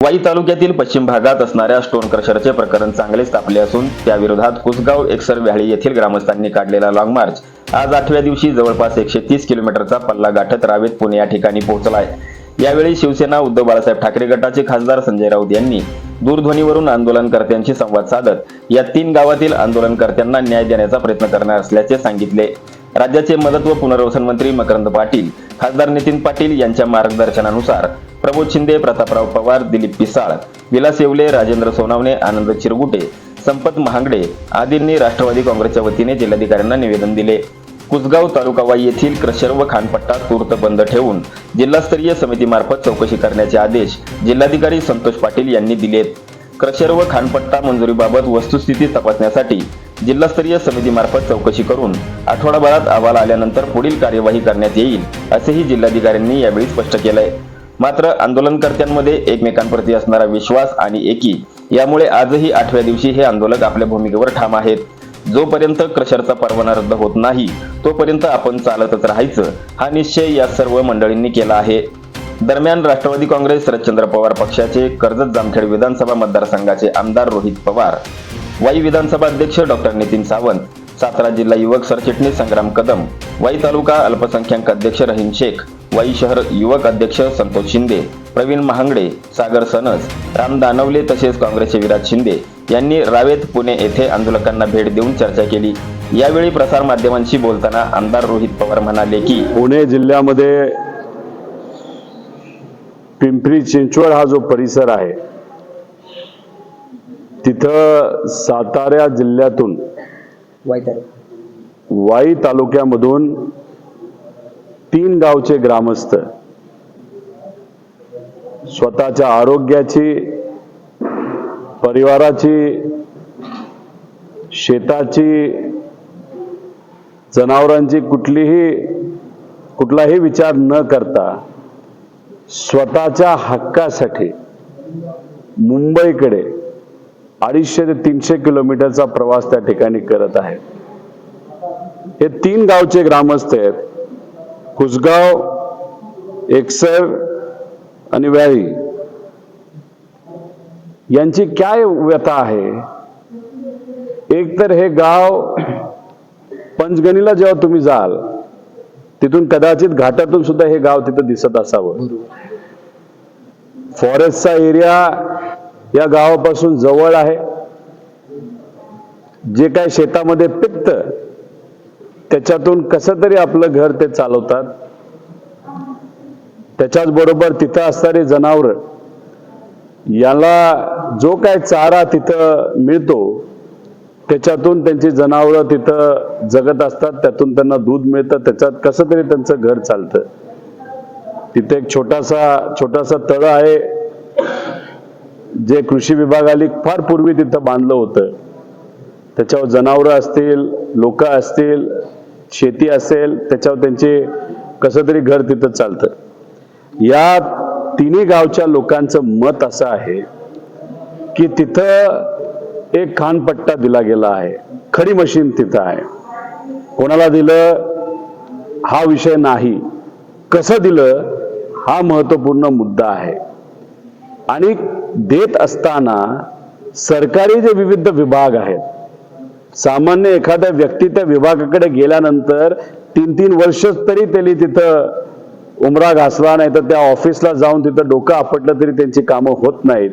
वाई तालुक्यातील पश्चिम भागात असणाऱ्या स्टोन क्रशरचे प्रकरण चांगलेच तापले असून त्याविरोधात कुसगाव एकसर व्याळी येथील ग्रामस्थांनी काढलेला लॉंग मार्च आज आठव्या दिवशी जवळपास एकशे तीस किलोमीटरचा पल्ला गाठत रावेत पुणे या ठिकाणी पोहोचलाय. यावेळी शिवसेना उद्धव बाळासाहेब ठाकरे गटाचे खासदार संजय राऊत यांनी दूरध्वनीवरून आंदोलनकर्त्यांशी संवाद साधत या तीन गावातील आंदोलनकर्त्यांना न्याय देण्याचा प्रयत्न करणार असल्याचे सांगितले. राज्याचे मदत व पुनर्वसन मंत्री मकरंद पाटील खासदार नितीन पाटील यांच्या मार्गदर्शनानुसार प्रमोद शिंदे प्रतापराव पवार दिलीप पिसाळ विलास येवले राजेंद्र सोनावणे आनंद चिरगुटे संपत महांगडे आदींनी राष्ट्रवादी काँग्रेसच्या वतीने जिल्हाधिकाऱ्यांना निवेदन दिले. कुसगाव तालुका वाई येथील क्रशर व खानपट्टा तूर्त बंद ठेवून जिल्हास्तरीय समितीमार्फत चौकशी करण्याचे आदेश जिल्हाधिकारी संतोष पाटील यांनी दिलेत. क्रशर व खानपट्टा मंजुरीबाबत वस्तुस्थिती तपासण्यासाठी जिल्हास्तरीय समितीमार्फत चौकशी करून आठवडाभरात अहवाल आल्यानंतर पुढील कार्यवाही करण्यात येईल असेही जिल्हाधिकाऱ्यांनी यावेळी स्पष्ट केलंय. मात्र आंदोलनकर्त्यांमध्ये एकमेकांप्रती असणारा विश्वास आणि एकी यामुळे आजही आठव्या दिवशी हे आंदोलक आपल्या भूमिकेवर ठाम आहेत. जोपर्यंत क्रशरचा परवाना रद्द होत नाही तोपर्यंत आपण चालतच राहायचं हा निश्चय या सर्व मंडळींनी केला आहे. दरम्यान राष्ट्रवादी काँग्रेस शरदचंद्र पवार पक्षाचे कर्जत जामखेड विधानसभा मतदारसंघाचे आमदार रोहित पवार वाई विधानसभा अध्यक्ष डॉक्टर नितीन सावंत सातारा जिल्हा युवक सरचिटणीस संग्राम कदम वाई तालुका अल्पसंख्याक अध्यक्ष रहीम शेख वाई शहर युवक अध्यक्ष संतोष शिंदे प्रवीण महांगडे सागर सनस राम दानवले तसेच काँग्रेसचे विराज शिंदे यांनी रावेत पुणे येथे आंदोलकांना भेट देऊन चर्चा केली. यावेळी प्रसार माध्यमांशी बोलताना आमदार रोहित पवार म्हणाले की पुणे जिल्ह्यामध्ये पिंपरी चिंचवड हा जो परिसर आहे तिथं सातारा जिल्ह्यातून वाई तालुक्यामधून तीन गावचे ग्रामस्थ स्वतःच्या आरोग्याची परिवाराची शेताची जनावरांची कुठलीही कुठलाही विचार न करता स्वतःच्या हक्कासाठी मुंबईकडे अडीचशे ते तीनशे किलोमीटरचा प्रवास त्या ठिकाणी करत आहेत हे तीन गावचे ग्रामस्थ आहेत. कुसगाव एकसर आणि व्याळी. यांची काय व्यथा आहे? एक तर हे गाव पंचगणीला जेव्हा तुम्ही जाल तिथून कदाचित घाटातून सुद्धा हे गाव तिथं दिसत असावं. फॉरेस्टचा एरिया या गावापासून जवळ आहे. जे काय शेतामध्ये पिकत त्याच्यातून कसं तरी आपलं घर ते चालवतात. त्याच्याच बरोबर तिथं असणारी जनावर याला जो काय चारा तिथं मिळतो त्याच्यातून त्यांची जनावरं तिथं जगत असतात त्यातून त्यांना दूध मिळतं त्याच्यात कसं तरी त्यांचं घर चालतं. तिथे एक छोटासा छोटासा तळ आहे. जे कृषी विभागाली फार पूर्वी तिथं बांधलं होतं त्याच्यावर जनावरं असतील लोक असतील शेती असेल त्याच्यावर त्यांचे कसं तरी घर तिथं चालतं. या तिन्ही गावच्या लोकांचं मत असं आहे की तिथं एक खानपट्टा दिला गेला आहे. खडी मशीन तिथं आहे. कोणाला दिलं? हा विषय नाही. कसं दिलं? हा महत्त्वपूर्ण मुद्दा आहे. आणि देत असताना सरकारी जे विविध विभाग आहेत सामान्य एखाद्या व्यक्ती त्या विभागाकडे गेल्यानंतर तीन तीन वर्ष तरी त्यांनी तिथं उमरा घासला नाही तर त्या ऑफिसला जाऊन तिथं डोकं आपटलं तरी त्यांची कामं होत नाहीत.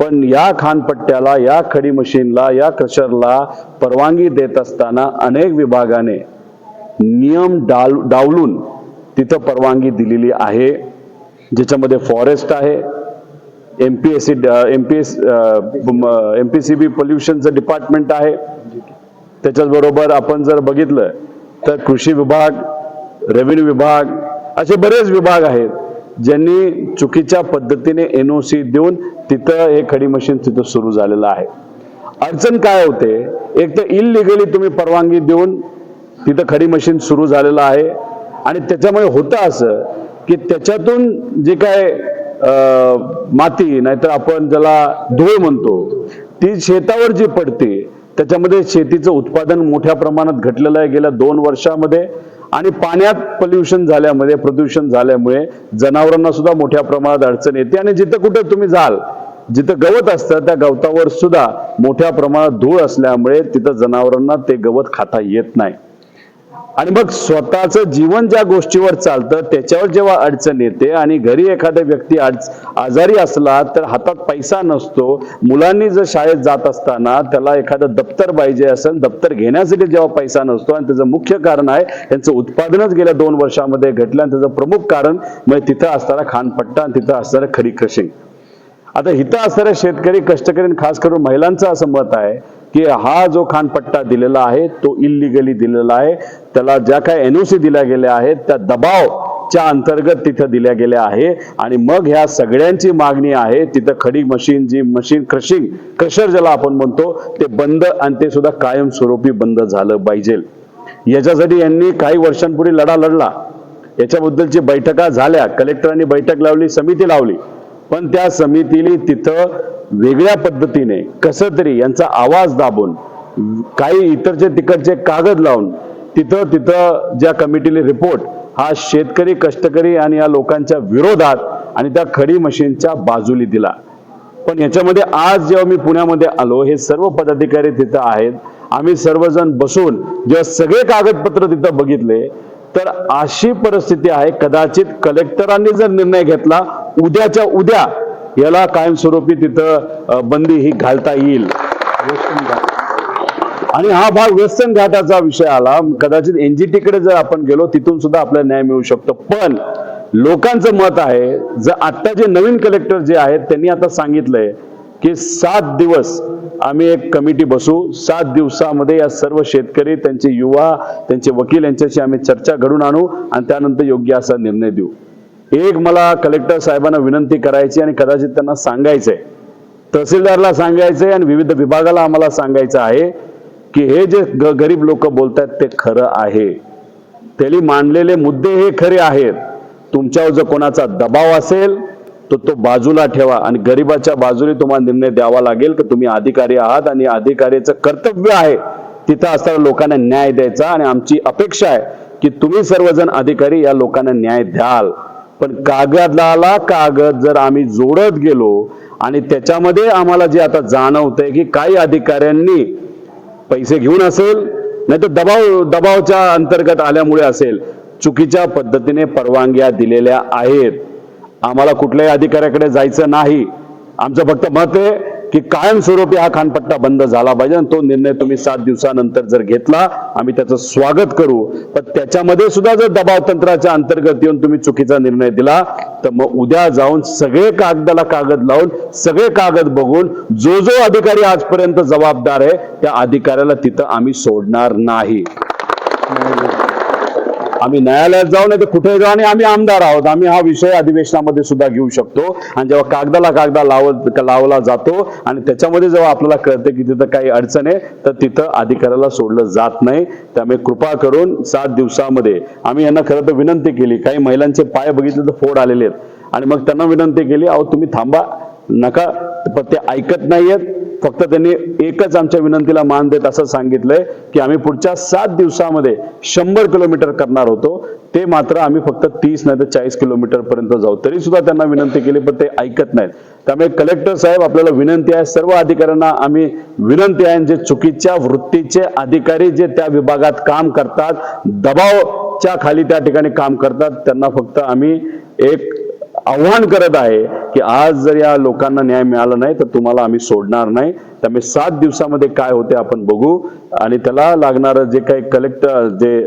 पण या खानपट्ट्याला या खडी मशीनला या क्रशरला परवानगी देत असताना अनेक विभागाने नियम डाल डावलून तिथं परवानगी दिलेली आहे ज्याच्यामध्ये फॉरेस्ट आहे M P S C M P S M P C B पोल्युशनचं department आहे. त्याच्याचबरोबर आपण जर बघितलं तर कृषी विभाग रेव्हेन्यू विभाग असे बरेच विभाग आहेत ज्यांनी चुकीच्या पद्धतीने एन ओ सी देऊन तिथं हे खडी मशीन तिथं सुरू झालेलं आहे. अडचण काय होते एक तर इलिगली तुम्ही परवानगी देऊन तिथं खडी मशीन सुरू झालेलं आहे. आणि त्याच्यामुळे होतं असं की त्याच्यातून जे काय माती नाहीतर आपण ज्याला धूळ म्हणतो ती शेतावर जी पडते त्याच्यामध्ये शेतीचं उत्पादन मोठ्या प्रमाणात घटलेलं आहे. गेल्या दोन वर्षामध्ये आणि पाण्यात पोल्युशन झाल्यामुळे प्रदूषण झाल्यामुळे जनावरांना सुद्धा मोठ्या प्रमाणात अडचण येते. आणि जिथं कुठं तुम्ही जाल जिथं गवत असतं त्या गवतावर सुद्धा मोठ्या प्रमाणात धूळ असल्यामुळे तिथं जनावरांना ते गवत खाता येत नाही. आणि मग स्वतःचं जीवन ज्या गोष्टीवर चालतं त्याच्यावर जेव्हा अडचण येते आणि घरी एखादा व्यक्ती अडच- आजारी असला तर हातात पैसा नसतो. मुलांनी जर शाळेत जात असताना त्याला एखादं दप्तर पाहिजे असेल दप्तर घेण्यासाठी जेव्हा पैसा नसतो आणि त्याचं मुख्य कारण आहे त्यांचं उत्पादनच गेल्या दोन वर्षामध्ये घटलं आणि त्याचं प्रमुख कारण म्हणजे तिथं असणारा खानपट्टा आणि तिथं असणारं खरी क्रशिंग. आता इथं असणारे शेतकरी कष्टकरी आणि खास करून महिलांचं असं मत आहे की हा जो खानपट्टा दिलेला आहे तो इलिगली दिलेला आहे. त्याला ज्या काही एनओसी दिल्या गेल्या आहेत त्या दबावच्या अंतर्गत तिथं दिल्या गेल्या आहे. आणि मग ह्या सगळ्यांची मागणी आहे तिथं खडी मशीन जी मशीन क्रशिंग क्रशर ज्याला आपण म्हणतो ते बंद आणि ते सुद्धा कायमस्वरूपी बंद झालं पाहिजे. याच्यासाठी यांनी काही वर्षांपूर्वी लढा लढला. याच्याबद्दलची बैठका झाल्या. कलेक्टरांनी बैठक लावली समिती लावली. पण त्या समितीने तिथं वेगळ्या पद्धतीने कसं तरी यांचा आवाज दाबून काही इतरचे तिकडचे कागद लावून तिथं तिथं ज्या कमिटीने रिपोर्ट हा शेतकरी कष्टकरी आणि या लोकांच्या विरोधात आणि त्या खडी मशीनच्या बाजूली दिला. पण याच्यामध्ये आज जेव्हा मी पुण्यामध्ये आलो हे सर्व पदाधिकारी तिथं आहेत. आम्ही सर्वजण बसून जेव्हा सगळे कागदपत्र तिथं बघितले तर अशी परिस्थिती आहे कदाचित कलेक्टरांनी जर निर्णय घेतला उद्याच्या उद्या याला कायमस्वरूपी तिथं बंदी ही घालता येईल. आणि हा भाग वेस्टर्न घाटाचा विषय आला. कदाचित एनजीटीकडे जर आपण गेलो तिथून सुद्धा आपल्याला न्याय मिळू शकतो. पण लोकांचं मत आहे जर आत्ता जे नवीन कलेक्टर जे आहेत त्यांनी आता सांगितलंय की सात दिवस आम्ही एक कमिटी बसू. सात दिवसामध्ये या सर्व शेतकरी त्यांचे युवा त्यांचे वकील यांच्याशी आम्ही चर्चा घडून आणू आणि त्यानंतर योग्य असा निर्णय देऊ. एक मला कलेक्टर साहेबांना विनंती करायची आणि कदाचित त्यांना सांगायचंय. तहसीलदारला सांगायचंय आणि विविध विभागाला आम्हाला सांगायचं आहे की हे जे ग- गरीब लोक बोलतात ते खरं आहे. त्यांनी मांडलेले मुद्दे हे खरे आहेत. तुमच्यावर जर कोणाचा दबाव असेल तर तो बाजूला ठेवा आणि गरिबाच्या बाजूने तुम्हाला निर्णय द्यावा लागेल की तुम्ही अधिकारी आहात आणि अधिकाऱ्याचं कर्तव्य आहे तिथं असताना लोकांना न्याय द्यायचा आणि आमची अपेक्षा आहे की तुम्ही सर्वजण अधिकारी या लोकांना न्याय द्याल. पण कागदाला कागद जर आम्ही जोडत गेलो आणि त्याच्यामध्ये आम्हाला जे आता जाणवतंय की काही अधिकाऱ्यांनी पैसे घेऊन असेल नाही तर दबाव दबावच्या अंतर्गत आल्यामुळे असेल चुकीच्या पद्धतीने परवानग्या दिलेल्या आहेत. आम्हाला कुठल्याही अधिकाऱ्याकडे जायचं नाही. आमचं फक्त मत आहे की कायमस्वरूपी हा खानपट्टा बंद झाला पाहिजे आणि तो निर्णय तुम्ही सात दिवसानंतर जर घेतला आम्ही त्याचं स्वागत करू. पण त्याच्यामध्ये सुद्धा जर दबाव तंत्राच्या अंतर्गत येऊन तुम्ही चुकीचा निर्णय दिला तर मग उद्या जाऊन सगळे कागदाला कागद लावून सगळे कागद बघून जो जो अधिकारी आजपर्यंत जबाबदार आहे त्या अधिकाऱ्याला तिथं आम्ही सोडणार नाही. आम्ही न्यायालयात जाऊ नाही तर कुठे जाऊ आणि आम्ही आमदार आहोत. आम्ही हा विषय अधिवेशनामध्ये सुद्धा घेऊ शकतो. आणि जेव्हा कागदाला कागदा लावत लावला जातो आणि त्याच्यामध्ये जेव्हा आपल्याला कळतं की तिथं काही अडचण आहे तर तिथं अधिकाऱ्याला सोडलं जात नाही. त्यामुळे कृपा करून सात दिवसामध्ये आम्ही यांना खरं तर विनंती केली. काही महिलांचे पाय बघितले तर फोड आलेले आहेत. आणि मग त्यांना विनंती केली अहो तुम्ही थांबा. नका पण ते ऐकत नाहीयेत. फक्त त्यांनी एकच आमच्या विनंतीला मान देत असं सांगितलंय की आम्ही पुढच्या सात दिवसामध्ये शंभर किलोमीटर करणार होतो. ते मात्र आम्ही फक्त तीस नाही तर चाळीस किलोमीटर पर्यंत जाऊ. तरी सुद्धा त्यांना विनंती केली पण ते ऐकत नाहीत. त्यामुळे कलेक्टर साहेब आपल्याला विनंती आहे सर्व अधिकाऱ्यांना आम्ही विनंती आहे जे चुकीच्या वृत्तीचे अधिकारी जे त्या विभागात काम करतात दबावच्या खाली त्या ठिकाणी काम करतात त्यांना फक्त आम्ही एक आव्हान करत आहे की आज जर या लोकांना न्याय मिळाला नाही तर तुम्हाला आम्ही सोडणार नाही. त्यामुळे सात दिवसामध्ये काय होते आपण बघू. आणि त्याला लागणारं जे काही कलेक्टर जे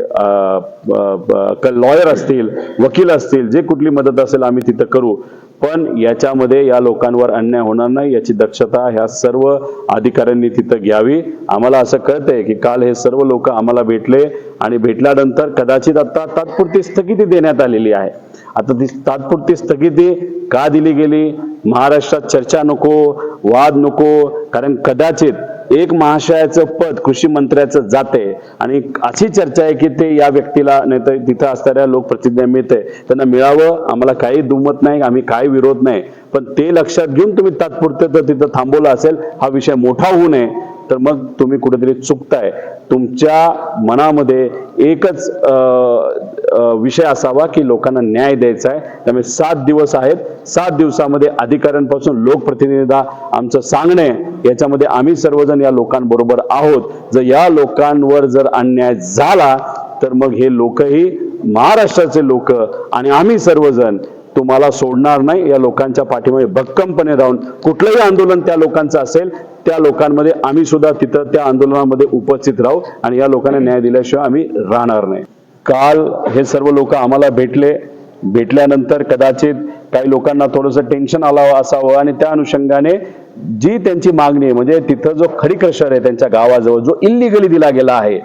लॉयर असतील वकील असतील जे कुठली मदत असेल आम्ही तिथं करू. पण याच्यामध्ये या लोकांवर अन्याय होणार नाही याची दक्षता ह्या सर्व अधिकाऱ्यांनी तिथं घ्यावी. आम्हाला असं कळतंय की काल हे सर्व लोक आम्हाला भेटले आणि भेटल्यानंतर कदाचित आता तात्पुरती स्थगिती देण्यात आलेली आहे. आता ती तात्पुरती स्थगिती का दिली गेली? महाराष्ट्रात चर्चा नको वाद नको कारण कदाचित एक महाशयाचं पद कृषी मंत्र्याचं जाते आणि अशी चर्चा आहे की ते या व्यक्तीला नाही तर तिथं असणाऱ्या लोकप्रतिज्ञा मिळते. त्यांना मिळावं आम्हाला काही दुमत नाही आम्ही काही विरोध नाही. पण ते लक्षात घेऊन तुम्ही तात्पुरतं तर तिथं थांबवलं असेल हा विषय मोठा होऊ नये तर मग तुम्ही कुठेतरी चुकताय. तुमच्या मनामध्ये एकच विषय असावा की लोकांना न्याय द्यायचा आहे. त्यामुळे सात दिवस आहेत. सात दिवसामध्ये अधिकाऱ्यांपासून लोकप्रतिनिधीला आमचं सांगणे याच्यामध्ये आम्ही सर्वजण या लोकांबरोबर आहोत. जर या लोकांवर जर अन्याय झाला तर मग हे लोकही महाराष्ट्राचे लोक आणि आम्ही सर्वजण तुम्हाला सोडणार नाही. या लोकांच्या पाठीमागे भक्कमपणे राहून कुठलंही आंदोलन त्या लोकांचं असेल त्या लोकांमध्ये आम्ही सुद्धा तिथं त्या आंदोलनामध्ये उपस्थित राहू आणि या लोकांना न्याय दिल्याशिवाय आम्ही राहणार नाही. काल हे सर्व लोक आम्हाला भेटले. भेटल्यानंतर कदाचित काही लोकांना थोडंसं टेन्शन आलावं असावं आणि त्या अनुषंगाने जी त्यांची मागणी आहे म्हणजे तिथं जो खडी क्रशर आहे त्यांच्या गावाजवळ जो इल्लिगली दिला गेला आहे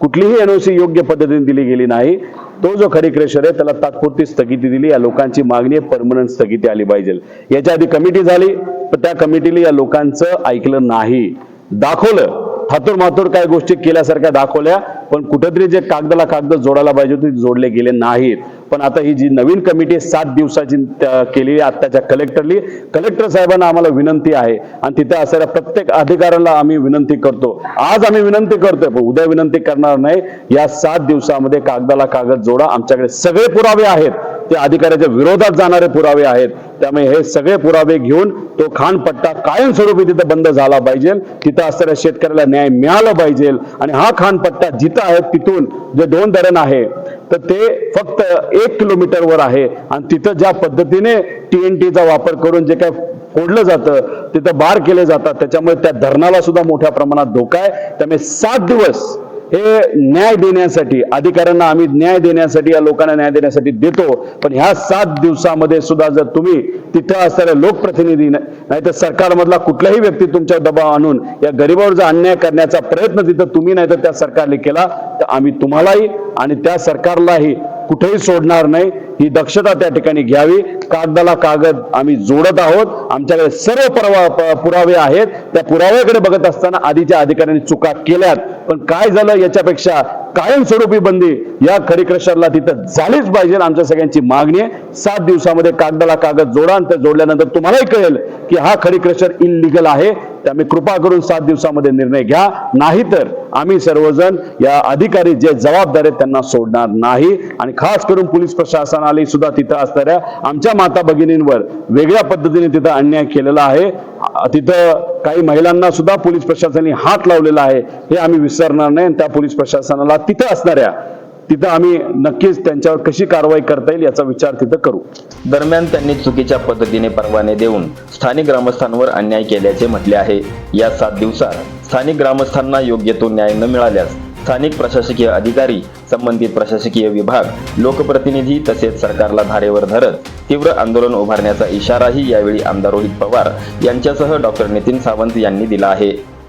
कुठलीही एनओसी योग्य पद्धतीने दिली गेली नाही तो जो खरी क्रेशर आहे त्याला तात्पुरती स्थगिती दिली या लोकांची मागणी आहे परमनंट स्थगिती आली पाहिजे. याच्या आधी कमिटी झाली पण त्या कमिटीने या लोकांचं ऐकलं नाही. दाखवलं. हातूर मातूर काही गोष्टी केल्यासारख्या दाखवल्या पण कुठेतरी जे कागदाला कागद जोडायला पाहिजे होते जोडले गेले नाहीत. पण आता ही जी नवीन कमिटी सात दिवसाची त्या- केलेली आत्ताच्या कलेक्टरली कलेक्टर साहेबांना आम्हाला विनंती आहे. आणि तिथे असणाऱ्या प्रत्येक अधिकाऱ्याला आम्ही विनंती करतो. आज आम्ही विनंती करतोय पण उद्या विनंती करणार नाही. या सात दिवसामध्ये कागदाला कागद जोडा. आमच्याकडे सगळे पुरावे आहेत. ते अधिकाऱ्याच्या विरोधात जाणारे पुरावे आहेत. त्यामुळे हे सगळे पुरावे घेऊन तो खानपट्टा कायमस्वरूपी तिथं बंद झाला पाहिजे. तिथं असणाऱ्या शेतकऱ्याला न्याय मिळाला पाहिजे. आणि हा खानपट्टा जिथं आहे तिथून जे दोन धरण आहे तर ते फक्त एक किलोमीटरवर आहे. आणि तिथं ज्या पद्धतीने टीएनटीचा वापर करून जे काय फोडलं जातं तिथं बार केले जातात. त्याच्यामुळे त्या धरणाला सुद्धा मोठ्या प्रमाणात धोका आहे. त्यामुळे सात दिवस हे न्याय देण्यासाठी अधिकाऱ्यांना आम्ही न्याय देण्यासाठी या लोकांना न्याय देण्यासाठी देतो. पण ह्या सात दिवसामध्ये सुद्धा जर तुम्ही तिथं असणारे लोकप्रतिनिधी नाही तर सरकारमधला कुठलाही व्यक्ती तुमच्या दबाव आणून या गरिबावर जर अन्याय करण्याचा प्रयत्न तिथं तुम्ही नाही तर त्या सरकारने केला तर आम्ही तुम्हालाही आणि त्या सरकारलाही कुठेही सोडणार नाही. ही दक्षता त्या ठिकाणी घ्यावी. कागदाला कागद आम्ही जोडत आहोत. आमच्याकडे सर्व परवा पुरावे आहेत. त्या पुराव्याकडे बघत असताना आधीच्या अधिकाऱ्यांनी चुका केल्यात. पण काय झालं याच्यापेक्षा कायमस्वरूपी बंदी? या खरी क्रशरला तिथं झालीच पाहिजे आमच्या सगळ्यांची मागणी आहे. सात दिवसामध्ये कागदाला कागद जोडा आणि जोडल्यानंतर तुम्हालाही कळेल की हा खरी क्रशर इलिगल आहे. त्यामुळे कृपा करून सात दिवसामध्ये निर्णय घ्या. नाहीतर आम्ही सर्वजण या अधिकारी जे जबाबदार आहेत त्यांना सोडणार नाही. आणि खास करून पोलीस प्रशासनाला सुद्धा तिथं असणाऱ्या आमच्या माता भगिनींवर वेगळ्या पद्धतीने तिथं अन्याय केलेला आहे. तिथं काही महिलांना सुद्धा पोलीस प्रशासनाने हात लावलेला आहे हे आम्ही विसरणार नाही. आणि त्या पोलीस प्रशासनाला तिथं असणाऱ्या तिथं आम्ही नक्कीच त्यांच्यावर कशी कारवाई करता येईल याचा विचार तिथं करू. दरम्यान त्यांनी चुकीच्या पद्धतीने परवाने देऊन स्थानिक ग्रामस्थांवर अन्याय केल्याचे म्हटले आहे. या सात दिवसात स्थानिक ग्रामस्थांना योग्य तो न्याय न मिळाल्यास स्थानिक प्रशासकीय अधिकारी संबंधित प्रशासकीय विभाग लोकप्रतिनिधी तसेच सरकारला धारेवर धरत तीव्र आंदोलन उभारण्याचा इशाराही यावेळी आमदार रोहित पवार यांच्यासह डॉक्टर नितीन सावंत यांनी दिला आहे.